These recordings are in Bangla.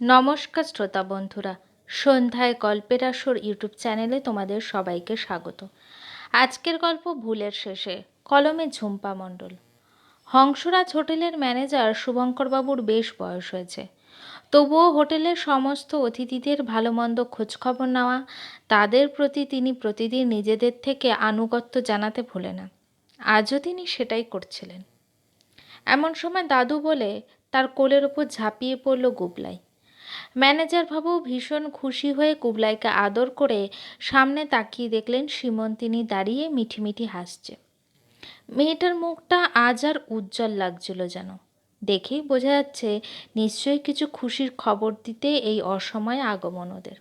নমস্কার শ্রোতা বন্ধুরা, সন্ধ্যায় গল্পের আসর ইউটিউব চ্যানেলে তোমাদের সবাইকে স্বাগত। আজকের গল্প ভুলের শেষে, কলমে ঝুম্পা মণ্ডল। হংসরাজ হোটেলের ম্যানেজার শুভঙ্করবাবুর বেশ বয়স হয়েছে। তবুও হোটেলের সমস্ত অতিথিদের ভালো মন্দ খোঁজখবর নেওয়া, তাদের প্রতি তিনি প্রতিদিন নিজেদের থেকে আনুগত্য জানাতে ভুলে না। আজও তিনি সেটাই করছিলেন। এমন সময় দাদু বলে তার কোলের ওপর ঝাঁপিয়ে পড়ল গুবলাই। ম্যানেজার বাবু ভীষণ খুশি হয়ে কুবলাইকে আদর করে সামনে তাকিয়ে দেখলেন সীমন্তিনী দাঁড়িয়ে মিঠি মিঠি হাসছে। মেয়েটার মুখটা আজ আর উজ্জ্বল লাগছিল যেন। দেখেই বোঝা যাচ্ছে নিশ্চয়ই কিছু খুশির খবর দিতে এই অসময়ে আগমন ওদের।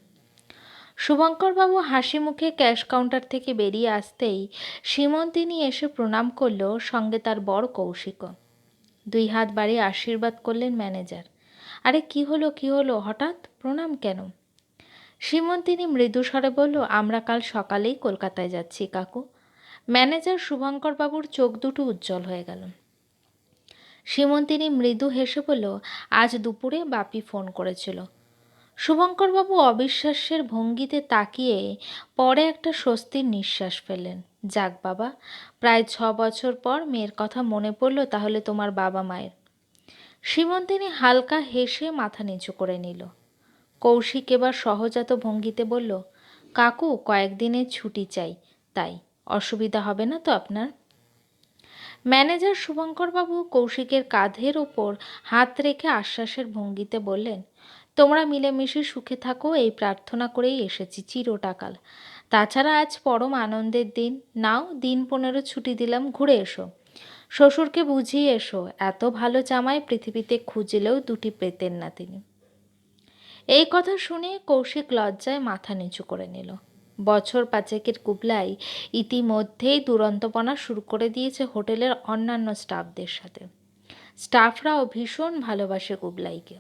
শুভঙ্করবাবু হাসি মুখে ক্যাশ কাউন্টার থেকে বেরিয়ে আসতেই সীমন্তিনী এসে প্রণাম করল সঙ্গে তার বর কৌশিক দুই হাত বাড়িয়ে আশীর্বাদ করলেন ম্যানেজার। আরে কি হলো কি হলো? হঠাৎ প্রণাম কেন? সীমন্তিনী মৃদুস্বরে বলল, আমরা কাল সকালেই কলকাতায় যাচ্ছি, কাকু। ম্যানেজার শুভঙ্করবাবুর চোখ দুটো উজ্জ্বল হয়ে গেল। সীমন্তিনী মৃদু হেসে বলল, আজ দুপুরে বাপি ফোন করেছিল। শুভঙ্করবাবু অবিশ্বাসের ভঙ্গিতে তাকিয়ে পরে একটা স্বস্তির নিঃশ্বাস ফেললেন। যাক বাবা, প্রায় ছ বছর পর মেয়ের কথা মনে পড়ল, তাহলে তোমার বাবা মায়ের। সীমন্তিনী হালকা হেসে মাথা নিচু করে নিল। কৌশিক এবার সহজাত ভঙ্গিতে বলল, কাকু, কয়েকদিনের ছুটি চাই, তাই। অসুবিধা হবে না তো আপনার? ম্যানেজার শুভঙ্করবাবু কৌশিকের কাঁধের ওপর হাত রেখে আশ্বাসের ভঙ্গিতে বললেন, তোমরা মিলেমিশে সুখে থাকো, এই প্রার্থনা করেই এসেছি চিরটাকাল। তাছাড়া আজ পরম আনন্দের দিন। নাও, দিন পনেরো ছুটি দিলাম, ঘুরে এসো। শ্বশুরকে বুঝিয়ে এসো, এত ভালো জামাই পৃথিবীতে খুঁজলেও দুটি পেতেন না তিনি। এই কথা শুনে কৌশিক লজ্জায় মাথা নিচু করে নিল। বছর পাঁচেকের কুবলাই ইতিমধ্যেই দুরন্তপনা শুরু করে দিয়েছে হোটেলের অন্যান্য স্টাফদের সাথে। স্টাফরাও ভীষণ ভালোবাসে কুবলাইকে।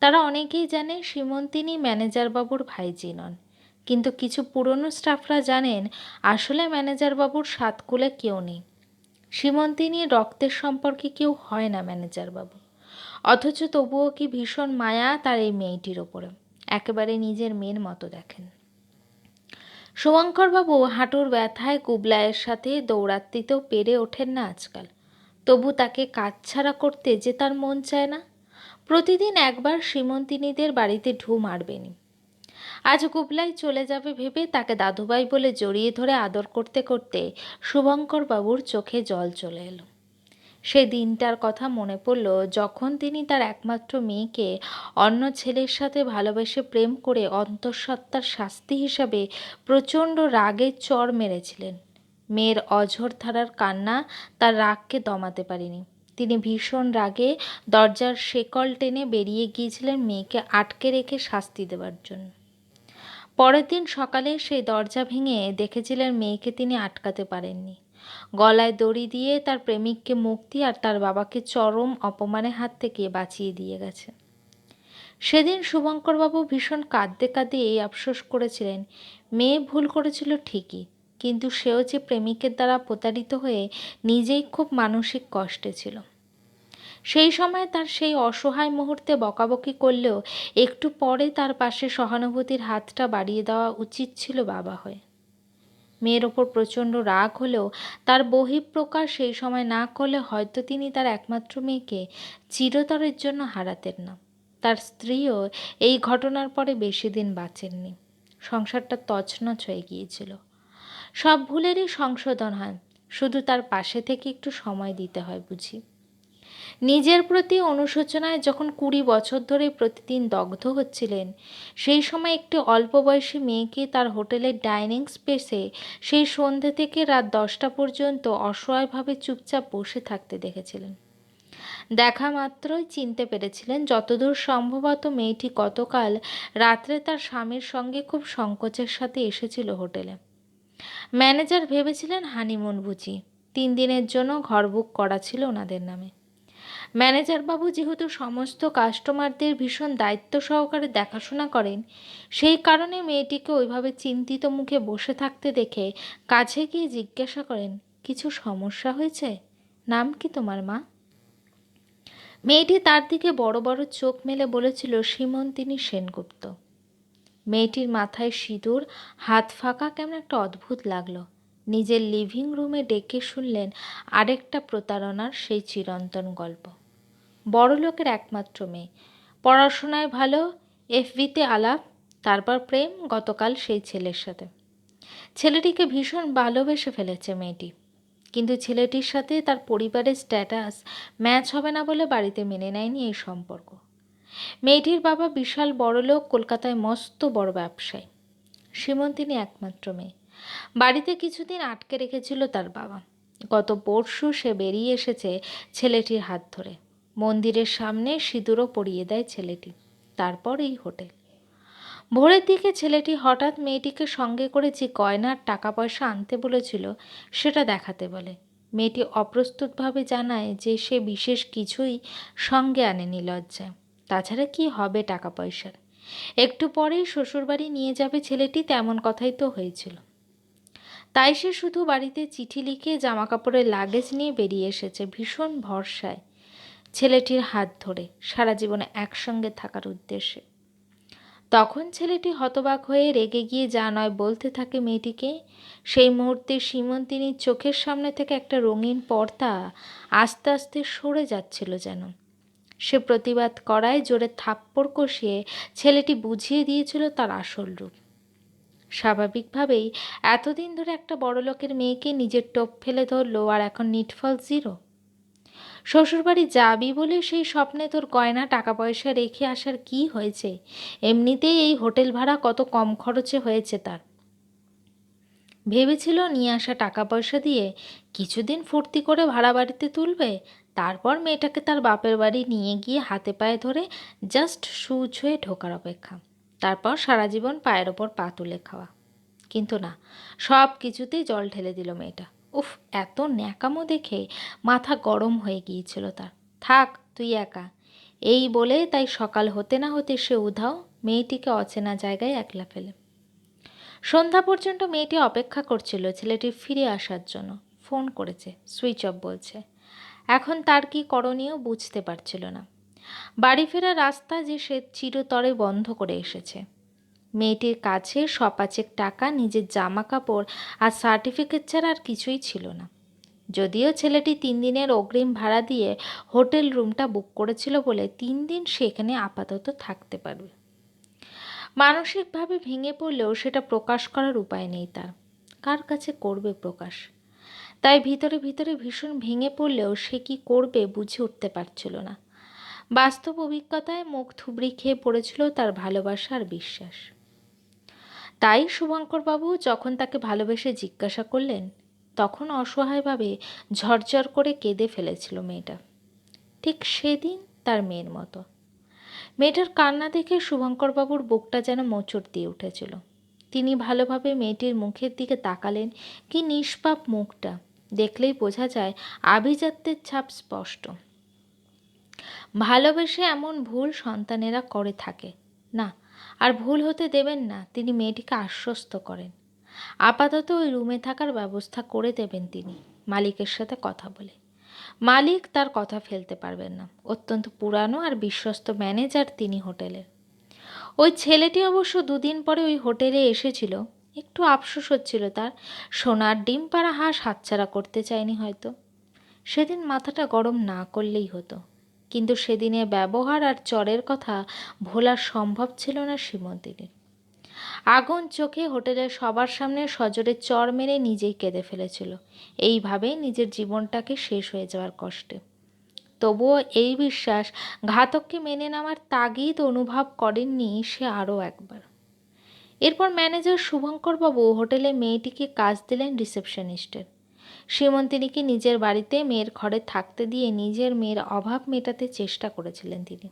তারা অনেকেই জানে সীমন্তিনী ম্যানেজারবাবুর ভাইজি নন। কিন্তু কিছু পুরনো স্টাফরা জানেন, আসলে ম্যানেজারবাবুর সাতকুলে কেউ নেই। সীমন্তিনী রক্তের সম্পর্কে কেউ হয় না ম্যানেজারবাবু। অথচ তবুও কি ভীষণ মায়া তার এই মেয়েটির ওপরে। একেবারে নিজের মেয়ের মতো দেখেন। শুভঙ্করবাবু হাঁটুর ব্যথায় কুবলায়ের সাথে দৌড়াত্মিতেও পেরে ওঠেন না আজকাল। তবু তাকে কাজ ছাড়া করতে যে তার মন চায় না। প্রতিদিন একবার সীমন্তিনীদের বাড়িতে ঢু মারবেনি আজ কুবলাই চলে যাবে ভেবে তাকে দাদুভাই বলে জড়িয়ে ধরে আদর করতে করতে শুভঙ্কর বাবুর চোখে জল চলে এলো। সে দিনটার কথা মনে পড়ল, যখন তিনি তার একমাত্র মেয়েকে অন্য ছেলের সাথে ভালোবেসে প্রেম করে অন্তঃসত্ত্বার শাস্তি হিসাবে প্রচণ্ড রাগে চর মেরেছিলেন। মেয়ের অঝর ধারার কান্না তার রাগকে দমাতে পারেনি। তিনি ভীষণ রাগে দরজার শেকল টেনে বেরিয়ে গিয়েছিলেন মেয়েকে আটকে রেখে শাস্তি দেওয়ার জন্য। পরের দিন সকালে সেই দরজা ভেঙে দেখেছিলেন মেয়েকে তিনি আটকাতে পারেননি। গলায় দড়ি দিয়ে তার প্রেমিককে মুক্তি আর তার বাবাকে চরম অপমানের হাত থেকে বাঁচিয়ে দিয়ে গেছে সেদিন শুভঙ্করবাবু ভীষণ কাঁদতে কাঁদতে এই আফসোস করেছিলেন, মেয়ে ভুল করেছিল ঠিকই, কিন্তু সেও যে প্রেমিকের দ্বারা প্রতারিত হয়ে নিজেই খুব মানসিক কষ্টে ছিল। সেই সময় তার সেই অসহায় মুহূর্তে বকাবকি করলেও একটু পরে তার পাশে সহানুভূতির হাতটা বাড়িয়ে দেওয়া উচিত ছিল বাবা হয়ে। মেয়ের ওপর প্রচণ্ড রাগ হলেও তার বহিঃপ্রকাশ সেই সময় না করলে হয়তো তিনি তার একমাত্র মেয়েকে চিরতরের জন্য হারাতেন না। তার স্ত্রীও এই ঘটনার পরে বেশি দিন বাঁচেননি। সংসারটা তছনছ হয়ে গিয়েছিল। সব ভুলেরই সংশোধন হয়। শুধু তার পাশে থেকে একটু সময় দিতে হয় বুঝি। নিজের প্রতি অনুশোচনায় যখন কুড়ি বছর ধরে প্রতিদিন দগ্ধ হচ্ছিলেন, সেই সময় একটি অল্প বয়সী মেয়েকে তার হোটেলের ডাইনিং স্পেসে সেই সন্ধে থেকে রাত দশটা পর্যন্ত অসহায়ভাবে চুপচাপ বসে থাকতে দেখেছিলেন। দেখা মাত্রই চিনতে পেরেছিলেন যতদূর সম্ভবত মেয়েটি গতকাল রাত্রে তার স্বামীর সঙ্গে খুব সংকোচের সাথে এসেছিল হোটেলে। ম্যানেজার ভেবেছিলেন হানিমুন বুঝি। তিন দিনের জন্য ঘর বুক করা ছিল ওনাদের নামে। ম্যানেজারবাবু যেহেতু সমস্ত কাস্টমারদের ভীষণ দায়িত্ব সহকারে দেখাশোনা করেন, সেই কারণে মেয়েটিকে ওইভাবে চিন্তিত মুখে বসে থাকতে দেখে কাছে গিয়ে জিজ্ঞাসা করেন, কিছু সমস্যা হয়েছে? নাম কি তোমার মা? মেয়েটি তার দিকে বড় বড় চোখ মেলে বলেছিল, সীমন্তিনী সেনগুপ্ত। মেয়েটির মাথায় সিঁদুর, হাত ফাঁকা কেমন একটা অদ্ভুত লাগল। নিজের লিভিং রুমে ডেকে শুনলেন আরেকটা প্রতারণার সেই চিরন্তন গল্প। বড় লোকের একমাত্র মেয়ে। পড়াশোনায় ভালো এফবিতে আলাপ, তারপর প্রেম, গতকাল সেই ছেলের সাথে। ছেলেটিকে ভীষণ ভালোবেসে ফেলেছে মেয়েটি। কিন্তু ছেলেটির সাথে তার পরিবারের স্ট্যাটাস ম্যাচ হবে না বলে বাড়িতে মেনে নেয়নি এই সম্পর্ক। মেয়েটির বাবা বিশাল বড়লোক, কলকাতায় মস্ত বড় ব্যবসায়ী। সীমন্তিনী একমাত্র মেয়ে। বাড়িতে কিছুদিন আটকে রেখেছিল তার বাবা। গত পরশু সে বেরিয়ে এসেছে ছেলেটির হাত ধরে। মন্দিরের সামনে সিঁদুরও পরিয়ে দেয় ছেলেটি। তারপর এই হোটেল। ভোরের দিকে ছেলেটি হঠাৎ মেয়েটিকে সঙ্গে করে যে গয়নার টাকা পয়সা আনতে বলেছিল, সেটা দেখাতে বলে। মেয়েটি অপ্রস্তুতভাবে জানায় যে সে বিশেষ কিছুই সঙ্গে আনেনি লজ্জায়। তাছাড়া কি হবে টাকা পয়সার একটু পরেই শ্বশুরবাড়ি নিয়ে যাবে ছেলেটি, তেমন কথাই তো হয়েছিল। তাই সে শুধু বাড়িতে চিঠি লিখে জামা কাপড়ের লাগেজ নিয়ে বেরিয়ে এসেছে, ভীষণ ভরসায়। ছেলেটির হাত ধরে সারা জীবনে একসঙ্গে থাকার উদ্দেশ্যে। তখন ছেলেটি হতবাক হয়ে রেগে গিয়ে যা নয় বলতে থাকে মেয়েটিকে, সেই মুহূর্তে সীমন্তিনীর চোখের সামনে থেকে একটা রঙিন পর্দা আস্তে আস্তে সরে যাচ্ছিল যেন। সে প্রতিবাদ করায় জোরে থাপ্পড় কষিয়ে ছেলেটি বুঝিয়ে দিয়েছিল তার আসল রূপ। স্বাভাবিকভাবেই এতদিন ধরে একটা বড়লোকের মেয়েকে নিজের টোপ ফেলে ধরলো আর এখন নিটফল জিরো। শ্বশুরবাড়ি যাবি বলে সেই স্বপ্নে তোর গয়না টাকা পয়সা রেখে আসার কি হয়েছে? এমনিতেই এই হোটেল ভাড়া কত কম খরচে হয়েছে তার। ভেবেছিল নিয়ে আসা টাকা পয়সা দিয়ে কিছুদিন ফুর্তি করে ভাড়া বাড়িতে তুলবে, তারপর মেয়েটাকে তার বাপের বাড়ি নিয়ে গিয়ে হাতে পায়ে ধরে জাস্ট সু ছুঁয়ে ঢোকার অপেক্ষা। তারপর সারা জীবন পায়ের ওপর পা তুলে খাওয়া। কিন্তু না সব কিছুতেই জল ঢেলে দিল মেয়েটা। উফ, এত ন্যাকামো দেখে মাথা গরম হয়ে গিয়েছিল তার। থাক, তুই একা। এই বলে তাই সকাল হতে না হতে সে উধাও মেয়েটিকে অচেনা জায়গায় একলা ফেলে। সন্ধ্যা পর্যন্ত মেয়েটি অপেক্ষা করছিল ছেলেটি ফিরে আসার জন্য। ফোন করেছে, সুইচ অফ বলছে। এখন তার কি করণীয় বুঝতে পারছিল না। বাড়ি ফেরার রাস্তা যে সে চিরতরে বন্ধ করে এসেছে। মেয়েটির কাছে সপাচেক টাকা, নিজের জামা কাপড় আর সার্টিফিকেট ছাড়া আর কিছুই ছিল না। যদিও ছেলেটি তিন দিনের অগ্রিম ভাড়া দিয়ে হোটেল রুমটা বুক করেছিল বলে তিন দিন সেখানে আপাতত থাকতে পারবে। মানসিকভাবে ভেঙে পড়লেও সেটা প্রকাশ করার উপায় নেই তার। কার কাছে করবে প্রকাশ? তাই ভিতরে ভিতরে ভীষণ ভেঙে পড়লেও সে কি করবে বুঝে উঠতে পারছিল না। বাস্তব অভিজ্ঞতায় মুখ থুবড়ি খেয়ে পড়েছিল তার ভালোবাসা আর বিশ্বাস। তাই শুভঙ্করবাবু যখন তাকে ভালোবেসে জিজ্ঞাসা করলেন, তখন অসহায়ভাবে ঝরঝর করে কেঁদে ফেলেছিল মেয়েটা। ঠিক সেদিন তার মেয়ের মতো। মেয়েটার কান্না দেখে শুভঙ্করবাবুর বুকটা যেন মোচড় দিয়ে উঠেছিল। তিনি ভালোভাবে মেয়েটির মুখের দিকে তাকালেন, কি নিষ্পাপ মুখটা। দেখলেই বোঝা যায় আভিজাত্যের ছাপ স্পষ্ট। ভালোবেসে এমন ভুল সন্তানেরা করে থাকে। না আর ভুল হতে দেবেন না, তিনি মেয়েটিকে আশ্বস্ত করেন। আপাতত ওই রুমে থাকার ব্যবস্থা করে দেবেন তিনি, মালিকের সাথে কথা বলে। মালিক তার কথা ফেলতে পারবেন না, অত্যন্ত পুরানো আর বিশ্বস্ত ম্যানেজার তিনি হোটেলের। ওই ছেলেটি অবশ্য দুদিন পরে ওই হোটেলে এসেছিল, একটু আফসোস হচ্ছিল তার, সোনার ডিম পাড়া হাঁস হাতছাড়া করতে চায়নি হয়তো। সেদিন মাথাটা গরম না করলেই হতো। কিন্তু সেদিনের ব্যবহার আর চরের কথা ভোলা সম্ভব ছিল না সীমন্তিনীর আগুন চোখে হোটেলের সবার সামনে সজোরে চর মেরে নিজেই কেঁদে ফেলেছিল। এইভাবে নিজের জীবনটাকে শেষ হয়ে যাওয়ার কষ্টে। তবুও এই বিশ্বাস ঘাতককে মেনে নেওয়ার তাগিদ অনুভব করেননি সে আরও একবার। এরপর ম্যানেজার শুভঙ্করবাবু হোটেলে মেয়েটিকে কাজ দিলেন রিসেপশনিস্টের। সীমন্তিনীকে নিজের বাড়িতে মেয়ের ঘরে থাকতে দিয়ে নিজের মেয়ের অভাব মেটাতে চেষ্টা করেছিলেন তিনি।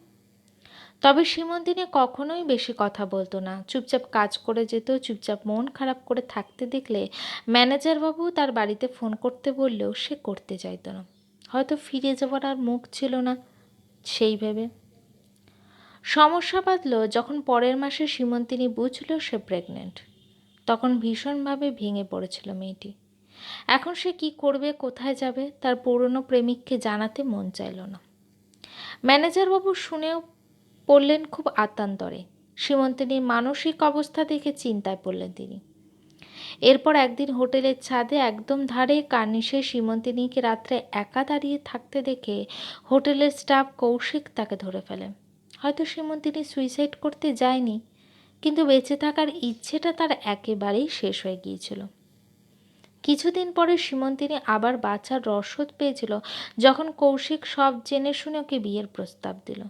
তবে সীমন্তিনী কখনোই বেশি কথা বলতো না। চুপচাপ কাজ করে যেত, চুপচাপ মন খারাপ করে থাকতে দেখলে ম্যানেজারবাবু তার বাড়িতে ফোন করতে বললেও সে করতে চাইতো না। হয়তো ফিরে যাওয়ার আর মুখ ছিল না, সেই ভেবে। সমস্যা বাঁধল, যখন পরের মাসে সীমন্তিনী বুঝল সে প্রেগনেন্ট তখন ভীষণভাবে ভেঙে পড়েছিল মেয়েটি। এখন সে কি করবে, কোথায় যাবে, তার পুরনো প্রেমিককে জানাতে মন চাইল না। ম্যানেজারবাবু শুনেও পড়লেন খুব আতান্তরে। সীমন্তিনীর মানসিক অবস্থা দেখে চিন্তায় পড়লেন তিনি। এরপর একদিন হোটেলের ছাদে একদম ধারে কার্নিশে সীমন্তিনীকে রাত্রে একা দাঁড়িয়ে থাকতে দেখে হোটেলের স্টাফ কৌশিক তাকে ধরে ফেলেন। হয়তো সীমন্তিনী সুইসাইড করতে যায়নি, কিন্তু বেঁচে থাকার ইচ্ছেটা তার একেবারেই শেষ হয়ে গিয়েছিল। কিছুদিন পরে সীমন্তিনী আবার বাচ্চার রসদ পেয়েছিল, যখন কৌশিক সব জেনে শুনে ওকে বিয়ের প্রস্তাব দিল।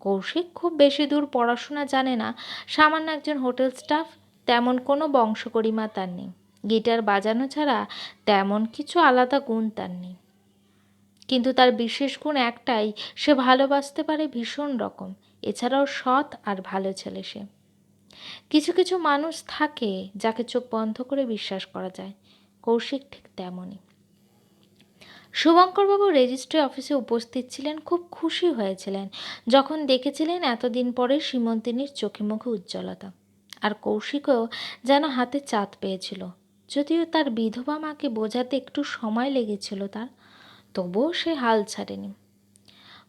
কৌশিক খুব বেশি দূর পড়াশোনা জানে না, সামান্য একজন হোটেল স্টাফ, তেমন কোনো বংশগরিমা তার নেই। গিটার বাজানো ছাড়া তেমন কিছু আলাদা গুণ তার নেই। কিন্তু তার বিশেষ গুণ একটাই, সে ভালোবাসতে পারে ভীষণ রকম, এছাড়াও সৎ আর ভালো ছেলে সে। কিছু কিছু মানুষ থাকে যাকে চোখ বন্ধ করে বিশ্বাস করা যায়। কৌশিক ঠিক তেমনই। শুভঙ্করবাবু রেজিস্ট্রি অফিসে উপস্থিত ছিলেন, খুব খুশি হয়েছিলেন। যখন দেখেছিলেন এতদিন পরে সীমন্তিনীর চোখে মুখে উজ্জ্বলতা। আর কৌশিকও যেন হাতে চাঁদ পেয়েছিল। যদিও তার বিধবা মাকে বোঝাতে একটু সময় লেগেছিল তার, তবুও সে হাল ছাড়েনি।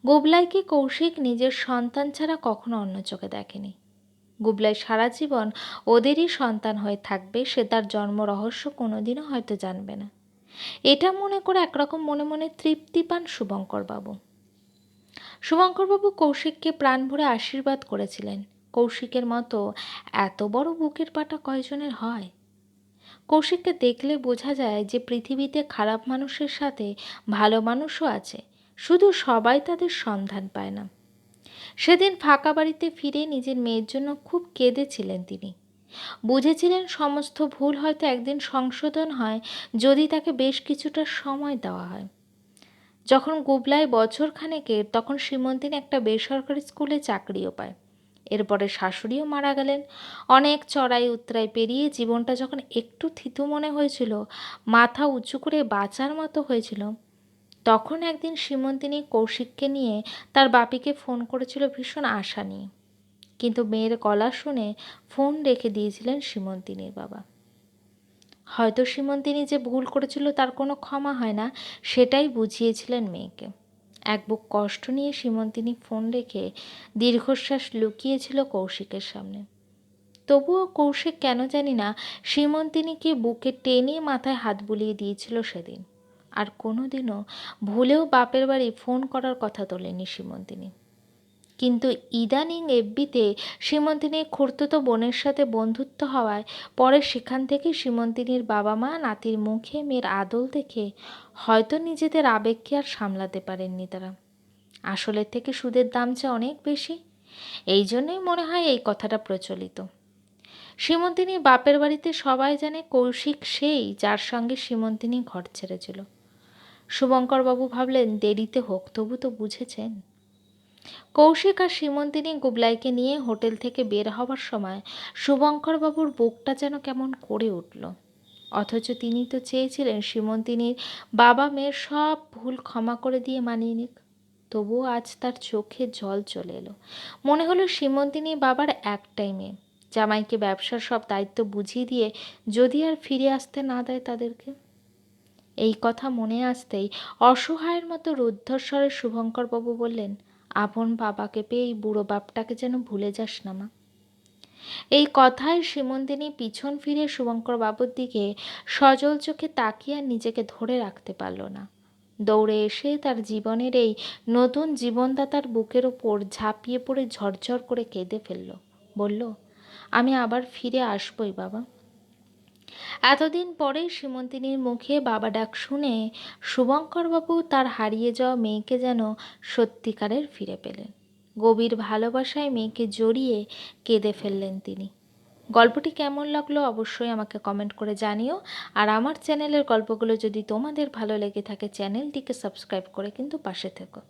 গোবলাইকে কৌশিক নিজের সন্তান ছাড়া কখনো অন্য চোখে দেখেনি। গুবলাই সারা জীবন ওদেরই সন্তান হয়ে থাকবে, সে তার জন্ম রহস্য কোনোদিনও হয়তো জানবে না। এটা মনে করে একরকম মনে মনে তৃপ্তি পান শুভঙ্করবাবু শুভঙ্করবাবু কৌশিককে প্রাণ ভরে আশীর্বাদ করেছিলেন। কৌশিকের মতো এত বড় বুকের পাটা কয়জনের হয়? কৌশিককে দেখলে বোঝা যায় যে পৃথিবীতে খারাপ মানুষের সাথে ভালো মানুষও আছে, শুধু সবাই তাদের সন্ধান পায় না। সেদিন ফাঁকা বাড়িতে ফিরে নিজের মেয়ের জন্য খুব কেঁদেছিলেন তিনি। বুঝেছিলেন সমস্ত ভুল হয়তো একদিন সংশোধন হয়, যদি তাকে বেশ কিছুটা সময় দেওয়া হয়। যখন গুবলায় বছর খানেকের তখন সীমন্তিনী একটা বেসরকারি স্কুলে চাকরিও পায়। এরপরে শাশুড়িও মারা গেলেন। অনেক চড়াই উতরাই পেরিয়ে জীবনটা যখন একটু থিতু মনে হয়েছিল, মাথা উঁচু করে বাঁচার মতো হয়েছিল তখন একদিন সীমন্তিনী কৌশিককে নিয়ে তার বাপিকে ফোন করেছিল ভীষণ আশা নিয়ে। কিন্তু মেয়ের গলা শুনে ফোন রেখে দিয়েছিলেন সীমন্তিনীর বাবা। হয়তো সীমন্তিনী যে ভুল করেছিল তার কোনো ক্ষমা হয় না, সেটাই বুঝিয়েছিলেন মেয়েকে। এক বুক কষ্ট নিয়ে সীমন্তিনী ফোন রেখে দীর্ঘশ্বাস লুকিয়েছিল কৌশিকের সামনে। তবুও কৌশিক কেন জানি না, সীমন্তিনীকে বুকে টেনে মাথায় হাত বুলিয়ে দিয়েছিল সেদিন। আর কোনোদিনও ভুলেও বাপের বাড়ি ফোন করার কথা তোলেনি সীমন্তিনী কিন্তু ইদানিং এফবিতে সীমন্তিনীর খুড়তুতো বোনের সাথে বন্ধুত্ব হওয়ায়, পরে সেখান থেকে সীমন্তিনীর বাবা মা নাতির মুখে মেয়ের আদল দেখে হয়তো নিজেদের আবেগকে আর সামলাতে পারেননি তারা। আসলের থেকে সুদের দাম যে অনেক বেশি, এই জন্যই মনে হয় এই কথাটা প্রচলিত। সীমন্তিনী বাপের বাড়িতে সবাই জানে কৌশিক সেই যার সঙ্গে সীমন্তিনী ঘর ছেড়েছিল। শুভঙ্করবাবু ভাবলেন, দেরিতে হোক, তবু তো বুঝেছেন। কৌশিক আর সীমন্তিনী গুবলাইকে নিয়ে হোটেল থেকে বের হওয়ার সময় শুভঙ্করবাবুর বুকটা যেন কেমন করে উঠল। অথচ তিনি তো চেয়েছিলেন সীমন্তিনীর বাবা মেয়ের সব ভুল ক্ষমা করে দিয়ে মানিয়ে নিক। তবুও আজ তার চোখে জল চলে এলো। মনে হলো সীমন্তিনী বাবার একটাই মেয়ে। জামাইকে ব্যবসার সব দায়িত্ব বুঝিয়ে দিয়ে যদি আর ফিরে আসতে না দেয় তাদেরকে। এই কথা মনে আসতেই অসহায়ের মতো রুদ্ধস্বরে শুভঙ্করবাবু বললেন, আপন বাবাকে পেয়ে এই বুড়ো বাপটাকে যেন ভুলে যাস না মা। এই কথায় সীমন্দিনী পিছন ফিরে শুভঙ্কর বাবুর দিকে সজল চোখে তাকিয়ে নিজেকে ধরে রাখতে পারল না। দৌড়ে এসে তার জীবনের এই নতুন জীবনদাতার বুকের ওপর ঝাঁপিয়ে পড়ে ঝরঝর করে কেঁদে ফেলল। বলল, আমি আবার ফিরে আসবই বাবা। এতদিন পরে সীমন্তিনীর মুখে বাবা ডাক শুনে শুভঙ্করবাবু তার হারিয়ে যাওয়া মেয়েকে যেন সত্যিকারের ফিরে পেলেন। গভীর ভালোবাসায় মেয়েকে জড়িয়ে কেঁদে ফেললেন তিনি। গল্পটি কেমন লাগল অবশ্যই আমাকে কমেন্ট করে জানিও। আর আমার চ্যানেলের গল্পগুলো যদি তোমাদের ভালো লেগে থাকে চ্যানেলটিকে সাবস্ক্রাইব করে কিন্তু পাশে থেকো।